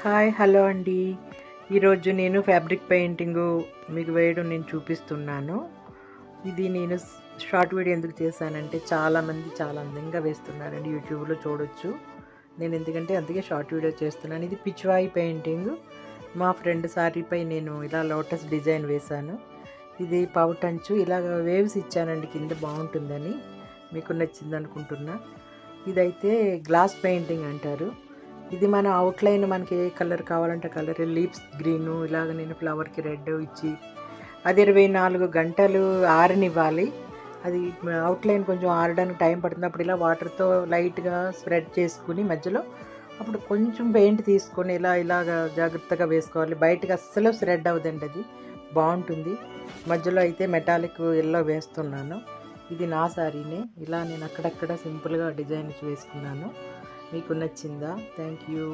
Hi hello అండి. ఈరోజు నేను ఫ్యాబ్రిక్ పెయింటింగ్ మీకు వేయడం నేను చూపిస్తున్నాను. ఇది నేను షార్ట్ వీడియో ఎందుకు చేశానంటే చాలామంది చాలా అందంగా వేస్తున్నారండి యూట్యూబ్లో చూడొచ్చు. నేను ఎందుకంటే అందుకే షార్ట్ వీడియో చేస్తున్నాను. ఇది పిచ్వాయి పెయింటింగ్. మా ఫ్రెండ్ సారీపై నేను ఇలా లోటస్ డిజైన్ వేశాను. ఇది పౌటంచు ఇలా వేవ్స్ ఇచ్చానండి కింద బాగుంటుందని. మీకు నచ్చింది అనుకుంటున్నా ఇదైతే గ్లాస్ పెయింటింగ్ అంటారు. ఇది మన అవుట్లైన్ మనకి ఏ కలర్ కావాలంటే కలర్ లీప్స్ గ్రీను ఇలాగ నేను ఫ్లవర్కి రెడ్ ఇచ్చి అది ఇరవై నాలుగు గంటలు ఆరనివ్వాలి. అది అవుట్లైన్ కొంచెం ఆరడానికి టైం పడుతుంది. అప్పుడు ఇలా వాటర్తో లైట్గా స్ప్రెడ్ చేసుకుని మధ్యలో అప్పుడు కొంచెం పెయింట్ తీసుకొని ఇలా ఇలాగ జాగ్రత్తగా వేసుకోవాలి. బయటకు అస్సలు స్ప్రెడ్ అవ్వదండి అది. బాగుంటుంది. మధ్యలో అయితే మెటాలిక్ ఎల్లో వేస్తున్నాను. ఇది నా శారీనే ఇలా నేను అక్కడక్కడ సింపుల్గా డిజైన్ వేసుకున్నాను. మీకు నచ్చిందా? Thank you